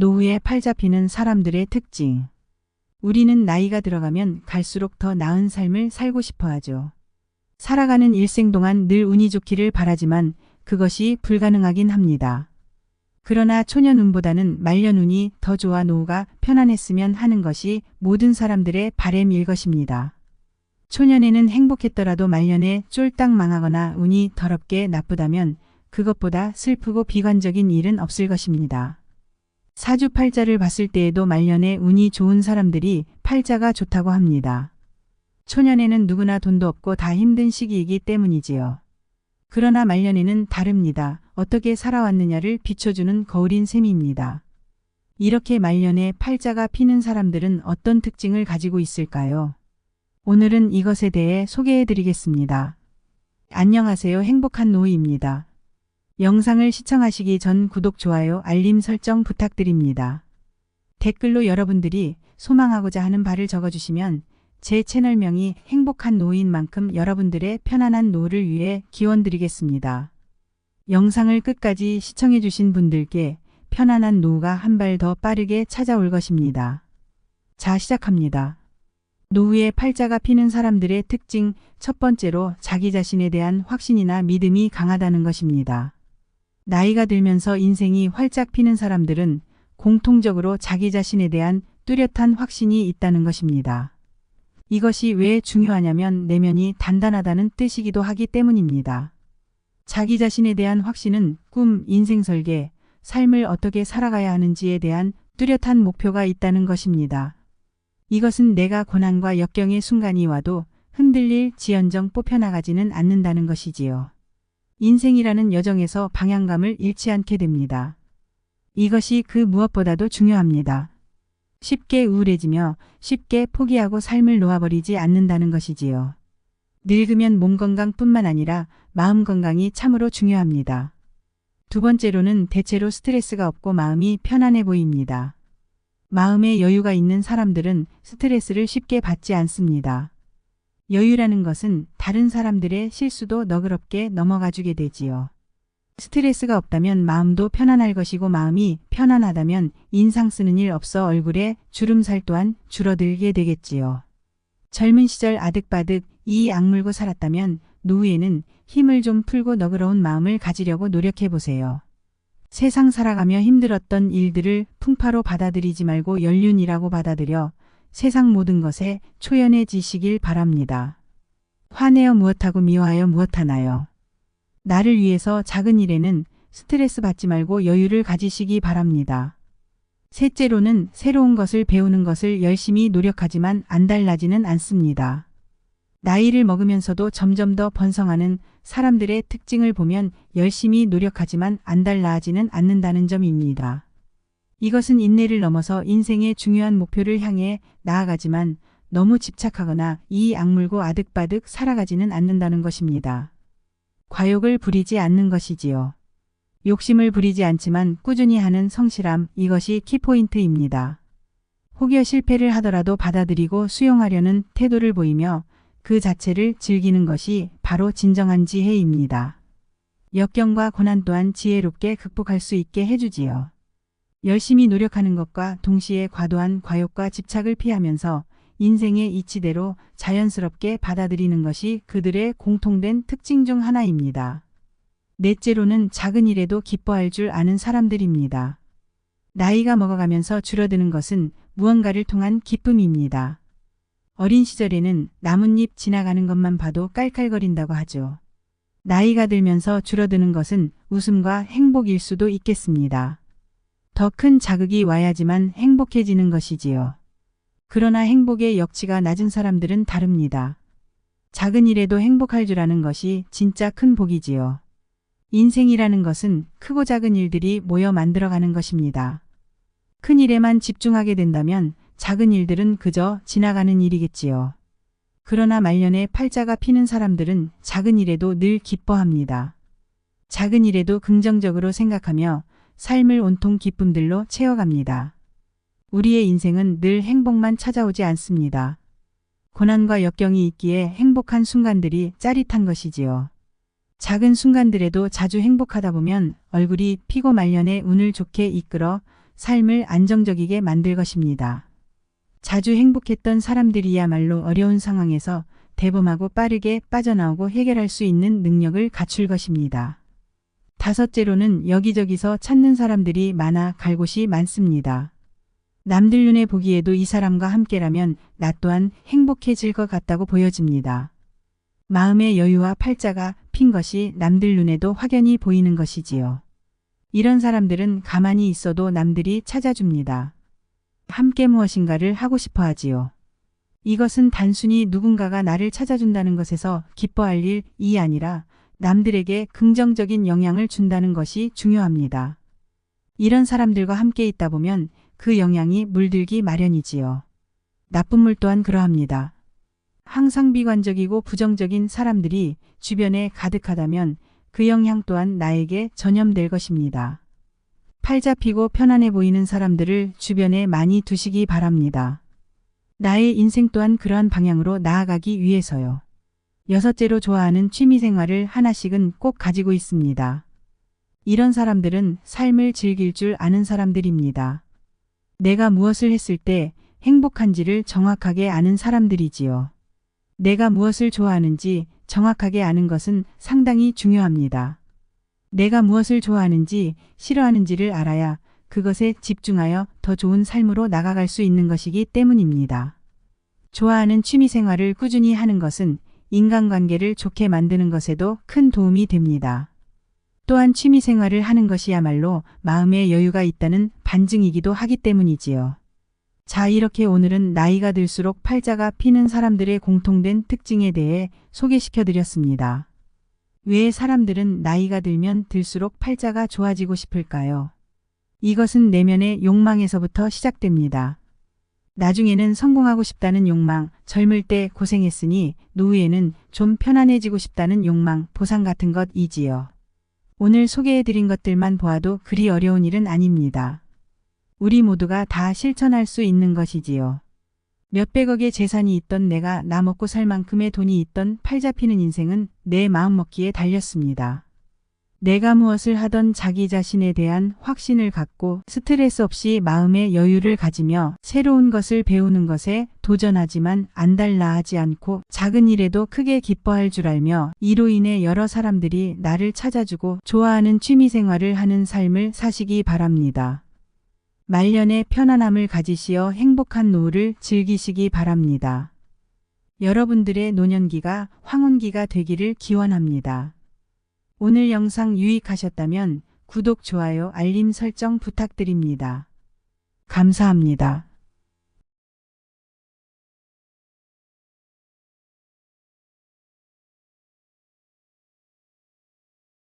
노후에 팔 잡히는 사람들의 특징. 우리는 나이가 들어가면 갈수록 더 나은 삶을 살고 싶어 하죠. 살아가는 일생 동안 늘 운이 좋기를 바라지만 그것이 불가능하긴 합니다. 그러나 초년운보다는 말년운이 더 좋아 노후가 편안했으면 하는 것이 모든 사람들의 바램일 것입니다. 초년에는 행복했더라도 말년에 쫄딱 망하거나 운이 더럽게 나쁘다면 그것보다 슬프고 비관적인 일은 없을 것입니다. 사주 팔자를 봤을 때에도 말년에 운이 좋은 사람들이 팔자가 좋다고 합니다. 초년에는 누구나 돈도 없고 다 힘든 시기이기 때문이지요. 그러나 말년에는 다릅니다. 어떻게 살아왔느냐를 비춰주는 거울인 셈입니다. 이렇게 말년에 팔자가 피는 사람들은 어떤 특징을 가지고 있을까요? 오늘은 이것에 대해 소개해 드리겠습니다. 안녕하세요. 행복한 노이입니다. 영상을 시청하시기 전 구독, 좋아요, 알림 설정 부탁드립니다. 댓글로 여러분들이 소망하고자 하는 바를 적어주시면 제 채널명이 행복한 노인 만큼 여러분들의 편안한 노후를 위해 기원드리겠습니다. 영상을 끝까지 시청해주신 분들께 편안한 노후가 한 발 더 빠르게 찾아올 것입니다. 자, 시작합니다. 노후에 팔자가 피는 사람들의 특징 첫 번째로 자기 자신에 대한 확신이나 믿음이 강하다는 것입니다. 나이가 들면서 인생이 활짝 피는 사람들은 공통적으로 자기 자신에 대한 뚜렷한 확신이 있다는 것입니다. 이것이 왜 중요하냐면 내면이 단단하다는 뜻이기도 하기 때문입니다. 자기 자신에 대한 확신은 꿈, 인생 설계, 삶을 어떻게 살아가야 하는지에 대한 뚜렷한 목표가 있다는 것입니다. 이것은 내가 고난과 역경의 순간이 와도 흔들릴 지연정 뽑혀나가지는 않는다는 것이지요. 인생이라는 여정에서 방향감을 잃지 않게 됩니다. 이것이 그 무엇보다도 중요합니다. 쉽게 우울해지며 쉽게 포기하고 삶을 놓아버리지 않는다는 것이지요. 늙으면 몸 건강뿐만 아니라 마음 건강이 참으로 중요합니다. 두 번째로는 대체로 스트레스가 없고 마음이 편안해 보입니다. 마음에 여유가 있는 사람들은 스트레스를 쉽게 받지 않습니다. 여유라는 것은 다른 사람들의 실수도 너그럽게 넘어가 주게 되지요. 스트레스가 없다면 마음도 편안할 것이고 마음이 편안하다면 인상 쓰는 일 없어 얼굴에 주름살 또한 줄어들게 되겠지요. 젊은 시절 아득바득 이 악물고 살았다면 노후에는 힘을 좀 풀고 너그러운 마음을 가지려고 노력해 보세요. 세상 살아가며 힘들었던 일들을 풍파로 받아들이지 말고 연륜이라고 받아들여 세상 모든 것에 초연해지시길 바랍니다. 화내어 무엇하고 미워하여 무엇하나요? 나를 위해서 작은 일에는 스트레스 받지 말고 여유를 가지시기 바랍니다. 셋째로는 새로운 것을 배우는 것을 열심히 노력하지만 안 달라지는 않습니다. 나이를 먹으면서도 점점 더 번성하는 사람들의 특징을 보면 열심히 노력하지만 안 달라지는 않는다는 점입니다. 이것은 인내를 넘어서 인생의 중요한 목표를 향해 나아가지만 너무 집착하거나 이 악물고 아득바득 살아가지는 않는다는 것입니다. 과욕을 부리지 않는 것이지요. 욕심을 부리지 않지만 꾸준히 하는 성실함 이것이 키포인트입니다. 혹여 실패를 하더라도 받아들이고 수용하려는 태도를 보이며 그 자체를 즐기는 것이 바로 진정한 지혜입니다. 역경과 고난 또한 지혜롭게 극복할 수 있게 해주지요. 열심히 노력하는 것과 동시에 과도한 과욕과 집착을 피하면서 인생의 이치대로 자연스럽게 받아들이는 것이 그들의 공통된 특징 중 하나입니다. 넷째로는 작은 일에도 기뻐할 줄 아는 사람들입니다. 나이가 먹어가면서 줄어드는 것은 무언가를 통한 기쁨입니다. 어린 시절에는 나뭇잎 지나가는 것만 봐도 깔깔거린다고 하죠. 나이가 들면서 줄어드는 것은 웃음과 행복일 수도 있겠습니다. 더 큰 자극이 와야지만 행복해지는 것이지요. 그러나 행복의 역치가 낮은 사람들은 다릅니다. 작은 일에도 행복할 줄 아는 것이 진짜 큰 복이지요. 인생이라는 것은 크고 작은 일들이 모여 만들어가는 것입니다. 큰 일에만 집중하게 된다면 작은 일들은 그저 지나가는 일이겠지요. 그러나 말년에 팔자가 피는 사람들은 작은 일에도 늘 기뻐합니다. 작은 일에도 긍정적으로 생각하며 삶을 온통 기쁨들로 채워갑니다. 우리의 인생은 늘 행복만 찾아오지 않습니다. 고난과 역경이 있기에 행복한 순간들이 짜릿한 것이지요. 작은 순간들에도 자주 행복하다 보면 얼굴이 피고 말년에 운을 좋게 이끌어 삶을 안정적이게 만들 것입니다. 자주 행복했던 사람들이야말로 어려운 상황에서 대범하고 빠르게 빠져나오고 해결할 수 있는 능력을 갖출 것입니다. 다섯째로는 여기저기서 찾는 사람들이 많아 갈 곳이 많습니다. 남들 눈에 보기에도 이 사람과 함께라면 나 또한 행복해질 것 같다고 보여집니다. 마음의 여유와 팔자가 핀 것이 남들 눈에도 확연히 보이는 것이지요. 이런 사람들은 가만히 있어도 남들이 찾아줍니다. 함께 무엇인가를 하고 싶어 하지요. 이것은 단순히 누군가가 나를 찾아준다는 것에서 기뻐할 일이 아니라 남들에게 긍정적인 영향을 준다는 것이 중요합니다. 이런 사람들과 함께 있다 보면 그 영향이 물들기 마련이지요. 나쁜 물 또한 그러합니다. 항상 비관적이고 부정적인 사람들이 주변에 가득하다면 그 영향 또한 나에게 전염될 것입니다. 팔 잡히고 편안해 보이는 사람들을 주변에 많이 두시기 바랍니다. 나의 인생 또한 그러한 방향으로 나아가기 위해서요. 여섯째로 좋아하는 취미 생활을 하나씩은 꼭 가지고 있습니다. 이런 사람들은 삶을 즐길 줄 아는 사람들입니다. 내가 무엇을 했을 때 행복한지를 정확하게 아는 사람들이지요. 내가 무엇을 좋아하는지 정확하게 아는 것은 상당히 중요합니다. 내가 무엇을 좋아하는지 싫어하는지를 알아야 그것에 집중하여 더 좋은 삶으로 나가갈 수 있는 것이기 때문입니다. 좋아하는 취미 생활을 꾸준히 하는 것은 인간관계를 좋게 만드는 것에도 큰 도움이 됩니다. 또한 취미 생활을 하는 것이야말로 마음의 여유가 있다는 반증이기도 하기 때문이지요. 자, 이렇게 오늘은 나이가 들수록 팔자가 피는 사람들의 공통된 특징에 대해 소개시켜 드렸습니다. 왜 사람들은 나이가 들면 들수록 팔자가 좋아지고 싶을까요? 이것은 내면의 욕망에서부터 시작됩니다. 나중에는 성공하고 싶다는 욕망, 젊을 때 고생했으니 노후에는 좀 편안해지고 싶다는 욕망, 보상 같은 것이지요. 오늘 소개해드린 것들만 보아도 그리 어려운 일은 아닙니다. 우리 모두가 다 실천할 수 있는 것이지요. 몇백억의 재산이 있던 내가 나 먹고 살 만큼의 돈이 있던 팔 잡히는 인생은 내 마음먹기에 달렸습니다. 내가 무엇을 하던 자기 자신에 대한 확신을 갖고 스트레스 없이 마음의 여유를 가지며 새로운 것을 배우는 것에 도전하지만 안달나하지 않고 작은 일에도 크게 기뻐할 줄 알며 이로 인해 여러 사람들이 나를 찾아주고 좋아하는 취미 생활을 하는 삶을 사시기 바랍니다. 말년에 편안함을 가지시어 행복한 노후를 즐기시기 바랍니다. 여러분들의 노년기가 황혼기가 되기를 기원합니다. 오늘 영상 유익하셨다면 구독, 좋아요, 알림 설정 부탁드립니다. 감사합니다.